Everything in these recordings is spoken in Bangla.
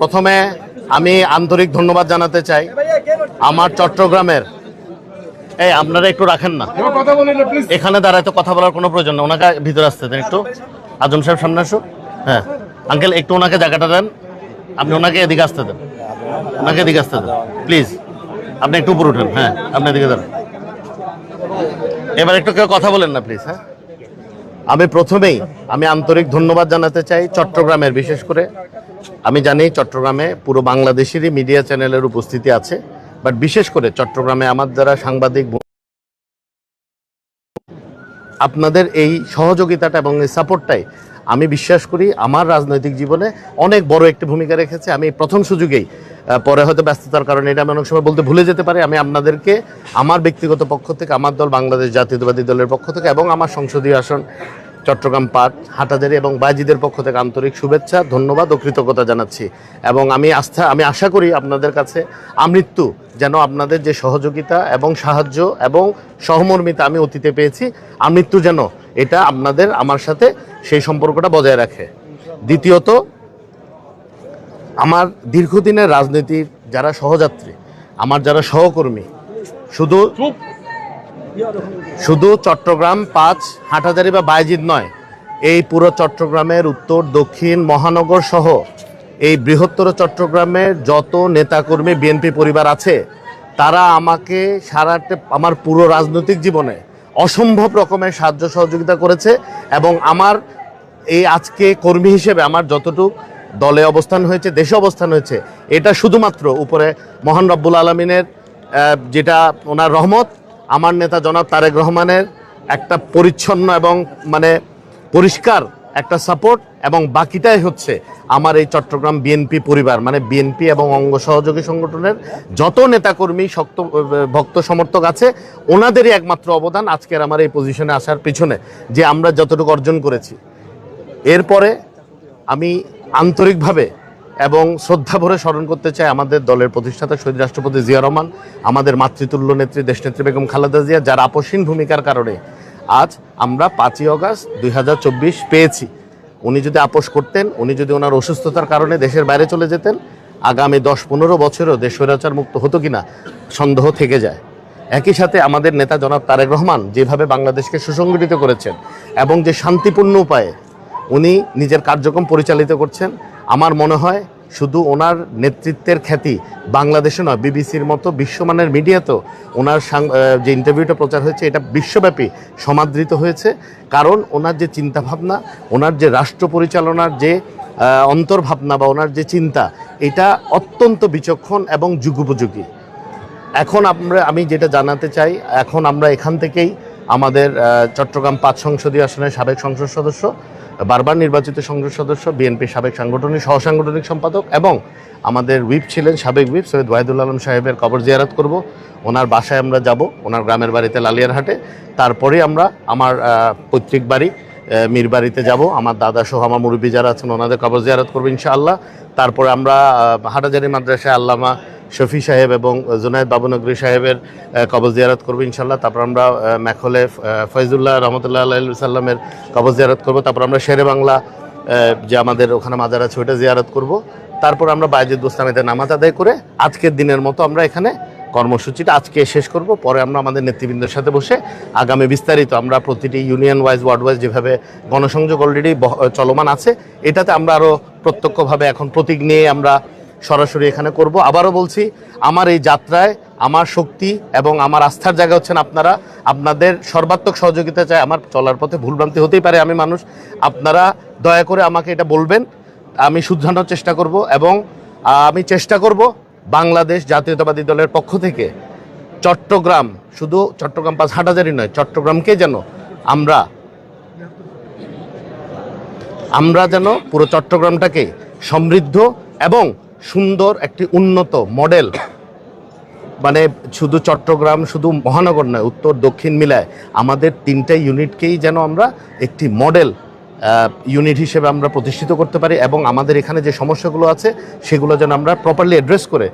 প্রথমে আমি আন্তরিক ধন্যবাদ জানাতে চাই। আমার চট্টগ্রামের এই আপনারা একটু রাখেন না। এখানে দাঁড়ায় তো কথা বলার কোনো প্রয়োজন নেই। ওনাকে ভিতরে আসতে দেন একটু। আজম সাহেব সামনে আসো হ্যাঁ। আঙ্কেল একটু ওনাকে জায়গাটা দেন। আপনি ওনাকে এদিকে আসতে দেন। ওনাকে এদিকে আসতে দেন। প্লিজ আপনি একটু উপরে উঠেন। হ্যাঁ আপনি এদিকে দেন এবার একটু কেউ কথা বলেন না প্লিজ হ্যাঁ। আমি প্রথমেই, আমি আন্তরিক ধন্যবাদ জানাতে চাই চট্টগ্রামের, বিশেষ করে। আমি জানি চট্টগ্রামে পুরো বাংলাদেশেরই মিডিয়া চ্যানেলের উপস্থিতি আছে বাট বিশেষ করে চট্টগ্রামে আমার যারা সাংবাদিক আপনাদের এই সহযোগিতাটা এবং এই সাপোর্টটাই আমি বিশ্বাস করি আমার রাজনৈতিক জীবনে অনেক বড় একটি ভূমিকা রেখেছে। আমি প্রথম সুযোগেই পরে হয়তো ব্যস্ততার কারণে এটা আমি অনেক সময় বলতে ভুলে যেতে পারি। আমি আপনাদেরকে, আমার ব্যক্তিগত পক্ষ থেকে, আমার দল বাংলাদেশ জাতীয়তাবাদী দলের পক্ষ থেকে এবং আমার সংসদীয় আসন চট্টগ্রাম পাট হাটাজারি এবং বাজিদের পক্ষ থেকে আন্তরিক শুভেচ্ছা, ধন্যবাদ ও কৃতজ্ঞতা জানাচ্ছি। এবং আমি আস্থা আমি আশা করি আপনাদের কাছে আমৃত্যু যেন আপনাদের যে সহযোগিতা এবং সাহায্য এবং সহমর্মিতা আমি অতীতে পেয়েছি, আমৃত্যু যেন এটা আপনাদের, আমার সাথে সেই সম্পর্কটা বজায় রাখে। দ্বিতীয়ত, আমার দীর্ঘদিনের রাজনীতির যারা সহযাত্রী, আমার যারা সহকর্মী, শুধু শুধু চট্টগ্রাম পাঁচ হাটহাজারি বা বাইজিদ নয়, এই পুরো চট্টগ্রামের উত্তর, দক্ষিণ, মহানগর সহ এই বৃহত্তর চট্টগ্রামের যত নেতাকর্মী, বিএনপি পরিবার আছে, তারা আমাকে সারাটা আমার পুরো রাজনৈতিক জীবনে অসম্ভব রকমের সাহায্য সহযোগিতা করেছে এবং আমার এই আজকে কর্মী হিসেবে আমার যতটুকু দলে অবস্থান হয়েছে, দেশে অবস্থান হয়েছে, এটা শুধুমাত্র উপরে মহান রব্বুল আলমিনের যেটা ওনার রহমত আমার নেতা জনাব তারেক রহমানের একটা পরিচ্ছন্ন এবং মানে পরিষ্কার একটা সাপোর্ট এবং বাকিটাই হচ্ছে আমার এই চট্টগ্রাম বিএনপি পরিবার মানে বিএনপি এবং অঙ্গ সহযোগী সংগঠনের যত নেতাকর্মী, শক্ত ভক্ত সমর্থক আছে, ওনাদেরই একমাত্র অবদান আজকের আমার এই পজিশনে আসার পিছনে, যে আমরা যতটুকু অর্জন করেছি। এরপরে আমি আন্তরিকভাবে এবং শ্রদ্ধা ভরে স্মরণ করতে চাই আমাদের দলের প্রতিষ্ঠাতা শহীদ রাষ্ট্রপতি জিয়া রহমান, আমাদের মাতৃতুল্য নেত্রী দেশনেত্রী বেগম খালেদা জিয়া, যার আপসীন ভূমিকার কারণে আজ আমরা পাঁচই অগাস্ট দুই হাজার চব্বিশ পেয়েছি। উনি যদি আপোষ করতেন, উনি যদি ওনার অসুস্থতার কারণে দেশের বাইরে চলে যেতেন, আগামী দশ পনেরো বছরেও দেশ স্বৈরাচার মুক্ত হতো কিনা সন্দেহ থেকে যায়। একই সাথে আমাদের নেতা জনাব তারেক রহমান যেভাবে বাংলাদেশকে সুসংগঠিত করেছেন এবং যে শান্তিপূর্ণ উপায়ে উনি নিজের কার্যক্রম পরিচালিত করছেন। আমার মনে হয় শুধু ওনার নেতৃত্বের খ্যাতি বাংলাদেশে নয়, বিবিসির মতো বিশ্বমানের মিডিয়াতেও ওনার যে ইন্টারভিউটা প্রচার হয়েছে, এটা বিশ্বব্যাপী সমাদৃত হয়েছে। কারণ ওনার যে চিন্তাভাবনা, ওনার যে রাষ্ট্র পরিচালনার যে অন্তর্ভাবনা বা ওনার যে চিন্তা, এটা অত্যন্ত বিচক্ষণ এবং যুগোপযোগী। এখন আমরা, আমি যেটা জানাতে চাই, এখন আমরা এখান থেকেই আমাদের চট্টগ্রাম পাঁচ সংসদীয় আসনের সাবেক সংসদ সদস্য, বারবার নির্বাচিত সংসদ সদস্য, বিএনপি সাবেক সাংগঠনিক, সহসাংগঠনিক সম্পাদক এবং আমাদের হুইপ ছিলেন সাবেক হুইপ সৈয়দ ওয়াহিদুল আলম সাহেবের কবর জিয়ারত করব। ওনার বাসায় আমরা যাব, ওনার গ্রামের বাড়িতে লালিয়ারহাটে। তারপরে আমরা আমার পৈতৃক বাড়ি মীর বাড়িতে যাব। আমার দাদা সহ আমার মুরব্বী যারা আছেন, ওনাদের কবর জিয়ারত করব ইনশাআল্লাহ। তারপরে আমরা হাটাজারি মাদ্রাসায় আল্লামা শফি সাহেব এবং জুনায়দ বাবুনগরী সাহেবের কবর জিয়ারত করব ইনশাল্লাহ তারপর আমরা ম্যাখলে আহ, ফয়জুল্লাহ রহমতুল্লাহ আল্লাহ সাল্লামের কবর জিয়ারত করব। তারপর আমরা শেরে বাংলা যে আমাদের ওখানে মাজার আছে ওইটা জিয়ারত করব। তারপর আমরা বাইজিদ বুস্তামিতে নামাজ আদায় করে আজকের দিনের মতো আমরা এখানে কর্মসূচিটা আজকে শেষ করব। পরে আমরা আমাদের নেতৃবৃন্দের সাথে বসে আগামী বিস্তারিত আমরা প্রতিটি ইউনিয়ন ওয়াইজ ওয়ার্ড ওয়াইজ যেভাবে গণসংযোগ অলরেডি চলমান আছে এটাতে আমরা আরও প্রত্যক্ষভাবে এখন প্রতীক নিয়ে আমরা সরাসরি এখানে করব। আবারও বলছি, আমার এই যাত্রায় আমার শক্তি এবং আমার আস্থার জায়গা হচ্ছেন আপনারা। আপনাদের সর্বাত্মক সহযোগিতা চাই। আমার চলার পথে ভুলভ্রান্তি হতেই পারে আমি মানুষ। আপনারা দয়া করে আমাকে এটা বলবেন। আমি শুধরানোর চেষ্টা করব এবং আমি চেষ্টা করব বাংলাদেশ জাতীয়তাবাদী দলের পক্ষ থেকে চট্টগ্রাম, শুধু চট্টগ্রাম পাঁচ হাটাজারি নয়, চট্টগ্রামকে যেন আমরা আমরা যেন পুরো চট্টগ্রামটাকে সমৃদ্ধ এবং সুন্দর একটি উন্নত মডেল। মানে শুধু চট্টগ্রাম, শুধু মহানগর নয়, উত্তর, দক্ষিণ মিলায় আমাদের তিনটা ইউনিটকেই যেন আমরা একটি মডেল ইউনিট হিসেবে আমরা প্রতিষ্ঠিত করতে পারি এবং আমাদের এখানে যে সমস্যাগুলো আছে, সেগুলো যেন আমরা প্রপারলি অ্যাড্রেস করে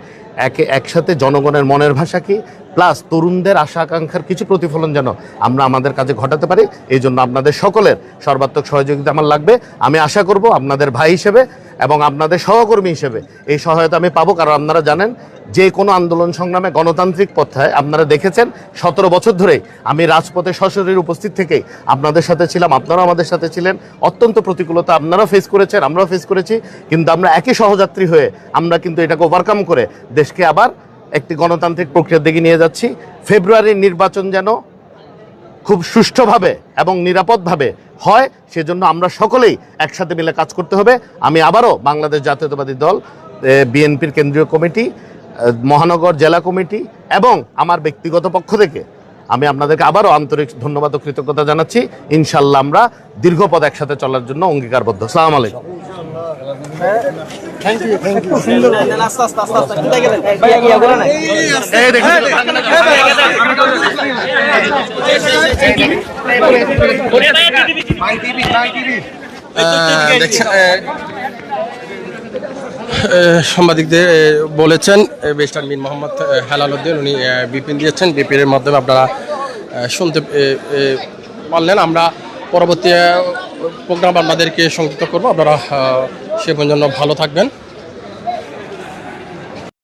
একে একসাথে জনগণের মনের ভাষা কি? প্লাস তরুণদের আশা আকাঙ্ক্ষার কিছু প্রতিফলন যেন আমরা আমাদের কাজে ঘটাতে পারি, এই জন্য আপনাদের সকলের সর্বাত্মক সহযোগিতা আমার লাগবে। আমি আশা করব আপনাদের ভাই হিসেবে এবং আপনাদের সহকর্মী হিসেবে এই সহায়তা আমি পাবো, কারণ আপনারা জানেন, যে কোনো আন্দোলন সংগ্রামে গণতান্ত্রিক পথায় আপনারা দেখেছেন, সতেরো বছর ধরেই আমি রাজপথে সশরীর উপস্থিত থেকেই আপনাদের সাথে ছিলাম, আপনারাও আমাদের সাথে ছিলেন। অত্যন্ত প্রতিকূলতা আপনারাও ফেস করেছেন, আমরাও ফেস করেছি, কিন্তু আমরা একই সহযাত্রী হয়ে আমরা কিন্তু এটাকে ওভারকাম করে দেশকে আবার একটি গণতান্ত্রিক প্রক্রিয়ার দিকে নিয়ে যাচ্ছি। ফেব্রুয়ারির নির্বাচন যেন খুব সুষ্ঠুভাবে এবং নিরাপদভাবে হয়, সেজন্য আমরা সকলেই একসাথে মিলে কাজ করতে হবে। আমি আবারও বাংলাদেশ জাতীয়তাবাদী দল বিএনপির কেন্দ্রীয় কমিটি মহানগর জেলা কমিটি এবং আমার ব্যক্তিগত পক্ষ থেকে আমি আপনাদেরকে আবারও আন্তরিক ধন্যবাদ ও কৃতজ্ঞতা জানাচ্ছি। ইনশাল্লাহ আমরা দীর্ঘপদ একসাথে চলার জন্য অঙ্গীকারবদ্ধ। সালাম আলাইকুম। আস্তে আস্তে আস্তে আস্তে কোথায় গেলেন এই সাংবাদিকদের বলেছেন আহ, মিন মোহাম্মদ হেলাল উদ্দিন। উনি বিপিন দিয়েছেন। বিপিনের মাধ্যমে আপনারা শুনতে পারলেন। আমরা পরবর্তী প্রোগ্রাম আপনাদেরকে সংযুক্ত করব। আপনারা সে পর্যন্ত ভালো থাকবেন।